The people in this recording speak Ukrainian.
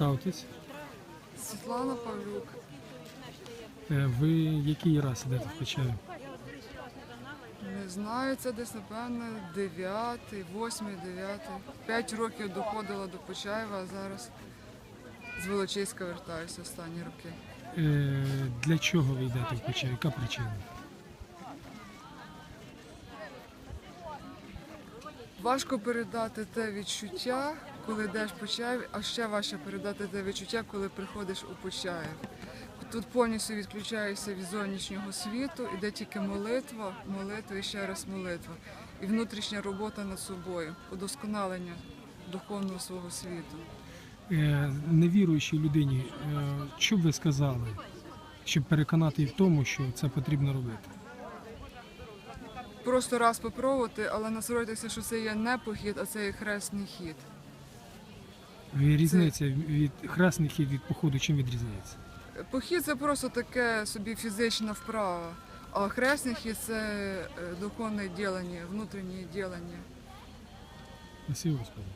Представтесь. Світлана Павлюк. Е, Ви який раз ідете в Почаїв? Не знаю, це десь, напевно, дев'ятий, восьмий, дев'ятий. П'ять років доходила до Почаєва, а зараз з Волочиська вертаюся останні роки. Е, Для чого ви йдете в Почаїв? Яка причина? Важко передати те відчуття, коли йдеш в Почаїв, а ще важче передати те відчуття, коли приходиш у Почаїв. Тут повністю відключаєшся від зовнішнього світу, іде тільки молитва, молитва і ще раз молитва. І внутрішня робота над собою, удосконалення духовного свого світу. Е, Невіруючій людині, е, що б ви сказали, щоб переконати її в тому, що це потрібно робити? Просто раз попробувати, але насолодитися, що це є не похід, а це є хресний хід. Різниця від хресний хід від походу чим відрізняється? Похід це просто таке собі фізична вправа, а хресний хід це е, духовне ділення, внутрішнє ділення. Спасибо, Господи.